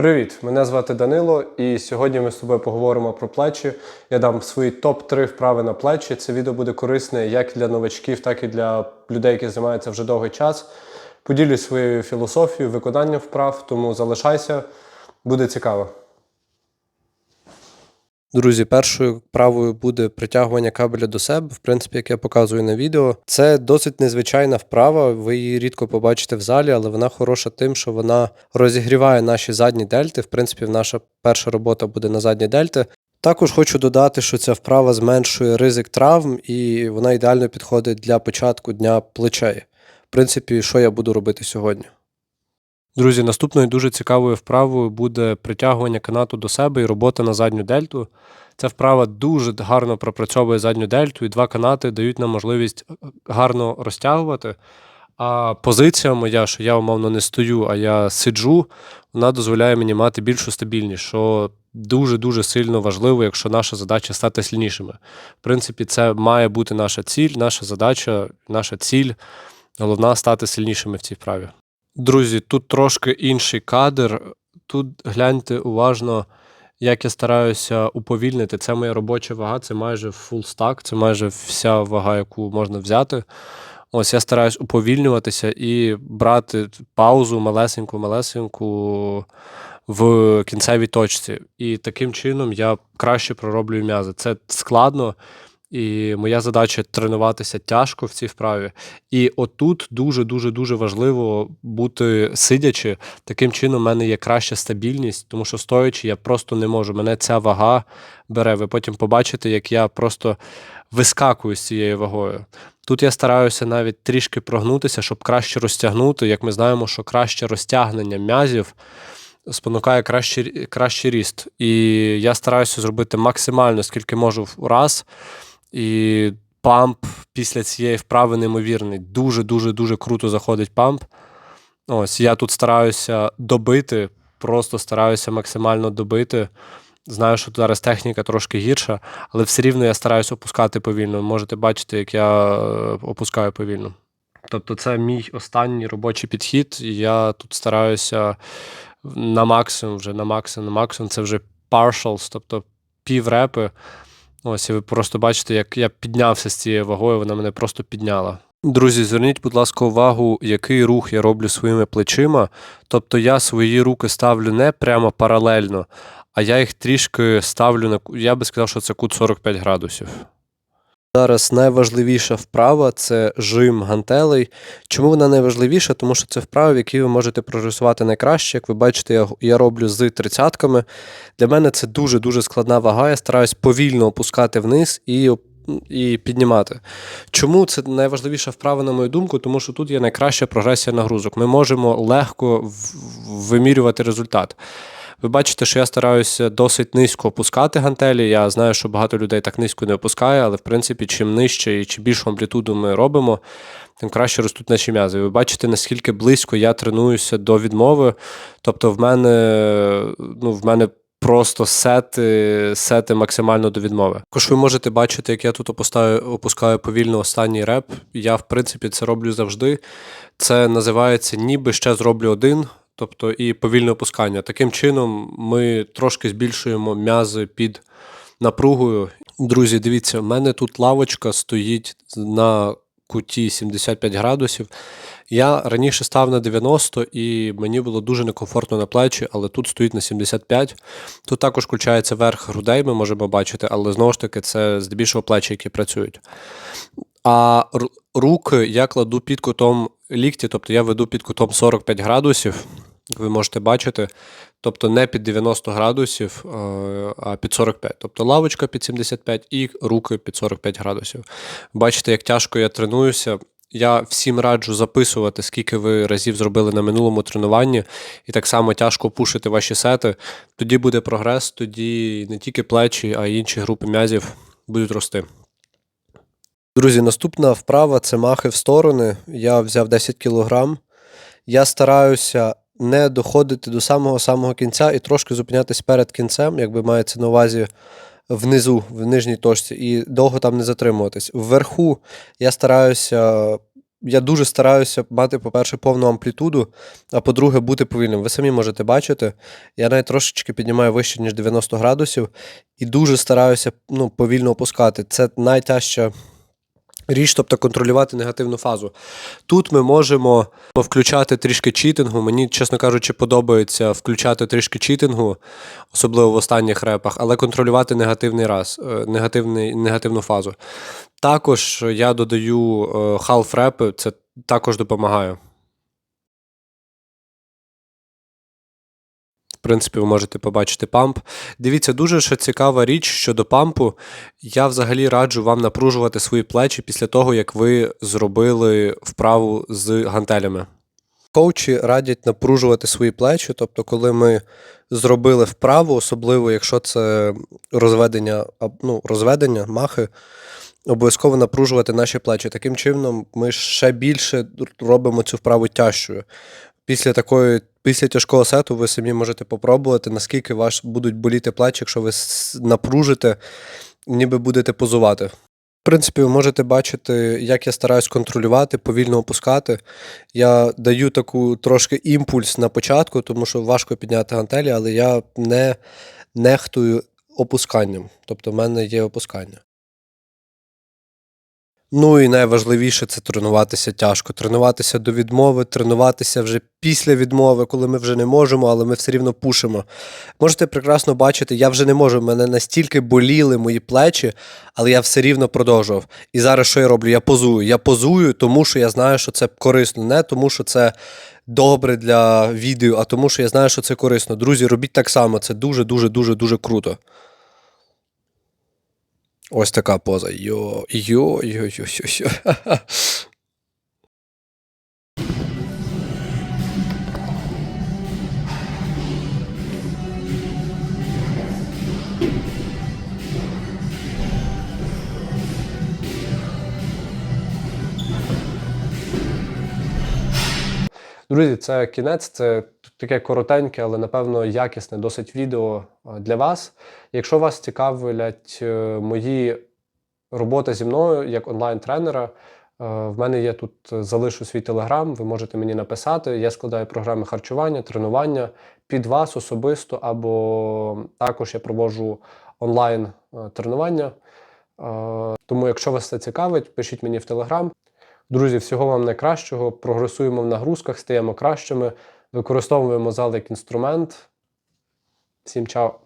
Привіт, мене звати Данило, і сьогодні ми з тобою поговоримо про плечі. Я дам свої топ-3 вправи на плечі. Це відео буде корисне як для новачків, так і для людей, які займаються вже довгий час. Поділюсь своєю філософією, виконанням вправ, тому залишайся, буде цікаво. Друзі, першою вправою буде притягування кабеля до себе, в принципі, як я показую на відео. Це досить незвичайна вправа. Ви її рідко побачите в залі, але вона хороша тим, що вона розігріває наші задні дельти. В принципі, наша перша робота буде на задні дельти. Також хочу додати, що ця вправа зменшує ризик травм і вона ідеально підходить для початку дня плечей. В принципі, що я буду робити сьогодні. Друзі, наступною дуже цікавою вправою буде притягування канату до себе і робота на задню дельту. Ця вправа дуже гарно пропрацьовує задню дельту, і два канати дають нам можливість е, гарно розтягувати. А позиція моя, що я умовно не стою, а я сиджу, вона дозволяє мені мати більшу стабільність, що дуже-дуже сильно важливо, якщо наша задача стати сильнішими. В принципі, це має бути наша ціль, наша задача, наша ціль. Головна стати сильнішими в цій вправі. Друзі, тут трошки інший кадр. Тут гляньте уважно, як я стараюся уповільнити. Це моя робоча вага, це майже full stack, це майже вся вага, яку можна взяти. Ось я стараюсь уповільнюватися і брати паузу малесеньку-малесеньку в кінцевій точці. І таким чином я краще пророблюю м'язи. Це складно. І моя задача тренуватися тяжко в цій вправі. І отут дуже-дуже дуже важливо бути сидячи. Таким чином, в мене є краща стабільність, тому що стоячи, я просто не можу. Мене ця вага бере. Ви потім побачите, як я просто вискакую з цією вагою. Тут я стараюся навіть трішки прогнутися, щоб краще розтягнути. Як ми знаємо, що краще розтягнення м'язів. Спонукає кращий кращий ріст. І я стараюся зробити максимально, скільки можу в раз. І памп після цієї вправи неймовірний. Дуже-дуже дуже круто заходить памп. Ось я тут стараюся добити, просто стараюся максимально добити. Знаю, що зараз техніка трошки гірша, але все рівно я стараюся опускати повільно. Можете бачити, як я е, опускаю повільно. Тобто, це мій останній робочий підхід, і я тут стараюся на максимум, вже на максимум, на максимум. Це вже partials, тобто піврепи. Ось і ви просто бачите, як я піднявся з цією вагою, вона мене просто підняла. Друзі, зверніть, будь ласка, увагу, який рух я роблю своїми плечима. Тобто я свої руки ставлю не прямо паралельно, а я їх трішки ставлю на я би сказав, що це кут 45 градусів. Зараз найважливіша вправа це жим гантелей. Чому вона найважливіша? Тому що це вправа, в якій ви можете прогресувати найкраще. Як ви бачите, я я роблю з тридцятками. Для мене це дуже-дуже складна вага. Я стараюсь повільно опускати вниз і і піднімати. Чому це найважливіша вправа, на мою думку? Тому що тут є найкраща прогресія нагрузок. Ми можемо легко вимірювати результат. Ви бачите, що я стараюся досить низько опускати гантелі. Я знаю, що багато людей так низько не опускає, але в принципі, чим нижче і чим більшу амплітуду ми робимо, тим краще ростуть наші м'язи. Ви бачите, наскільки близько я тренуюся до відмови. Тобто, в мене, ну, в мене. Просто сети сети максимально до відмови. Також ви можете бачити, як я тут опускаю, опускаю повільно останній реп. Я, в принципі, це роблю завжди. Це називається ніби ще зроблю один тобто і повільне опускання. Таким чином, ми трошки збільшуємо м'язи під напругою. Друзі, дивіться, в мене тут лавочка стоїть на куті 75 градусів. Я раніше став на 90 і мені було дуже некомфортно на плечі, але тут стоїть на 75. Тут також включається верх грудей, ми можемо бачити, але знову ж таки це здебільшого плечі, які працюють. А руки я кладу під кутом лікті, тобто я веду під кутом 45 градусів як ви можете бачити. Тобто не під 90 градусів, е, а під 45. Тобто лавочка під 75 і руки під 45 градусів. Бачите, як тяжко я тренуюся. Я всім раджу записувати, скільки ви разів зробили на минулому тренуванні, і так само тяжко пушити ваші сети. Тоді буде прогрес, тоді не тільки плечі, а й інші групи м'язів будуть рости. Друзі, наступна вправа це махи в сторони. Я взяв 10 кг. Я стараюся не доходити до самого-самого кінця і трошки зупинятись перед кінцем, якби мається на увазі внизу, в нижній точці, і довго там не затримуватись. Вверху я стараюся я дуже стараюся мати, по-перше, повну амплітуду, а по-друге, бути повільним. Ви самі можете бачити, я навіть трошечки піднімаю вище, ніж 90 градусів, і дуже стараюся ну, повільно опускати. Це найтяжча річ, тобто контролювати негативну фазу. Тут ми можемо включати трішки читингу. Мені, чесно кажучи, подобається включати трішки читингу, особливо в останніх репах, але контролювати негативний раз, е, негативний, негативну фазу. Також я додаю е, half репи, це також допомагає. Принципі, ви можете побачити памп. Дивіться, дуже ще цікава річ щодо пампу. Я взагалі раджу вам напружувати свої плечі після того, як ви зробили вправу з гантелями. Коучі радять напружувати свої плечі, тобто, коли ми зробили вправу, особливо якщо це розведення, ну, розведення, махи, обов'язково напружувати наші плечі. Таким чином, ми ще більше робимо цю вправу тяжчою. Після такої, після тяжкого сету ви самі можете попробувати, наскільки ваш будуть боліти плечі, якщо ви напружите, ніби будете позувати. В принципі, ви можете бачити, як я стараюсь контролювати, повільно опускати. Я даю таку трошки імпульс на початку, тому що важко підняти гантелі, але я не нехтую опусканням. Тобто в мене є опускання. Ну і найважливіше це тренуватися тяжко. Тренуватися до відмови, тренуватися вже після відмови, коли ми вже не можемо, але ми все рівно пушимо. Можете прекрасно бачити, я вже не можу. Мене настільки боліли мої плечі, але я все рівно продовжував. І зараз що я роблю? Я позую. Я позую, тому що я знаю, що це корисно. Не тому, що це добре для відео, а тому, що я знаю, що це корисно. Друзі, робіть так само. Це дуже, дуже, дуже, дуже круто. Ось така поза. Йо, йо, йо, йо, йо. Друзі, це кінець, це таке коротеньке, але напевно якісне досить відео е, для вас. Якщо вас цікавлять е, мої роботи зі мною як онлайн-тренера, е, в мене є тут залишу свій телеграм, ви можете мені написати. Я складаю програми харчування, тренування під вас особисто, або також я проводжу онлайн тренування. Е, Тому, якщо вас це цікавить, пишіть мені в телеграм. Друзі, всього вам найкращого. Прогресуємо в нагрузках, стаємо кращими, використовуємо зал як інструмент. Всім чао!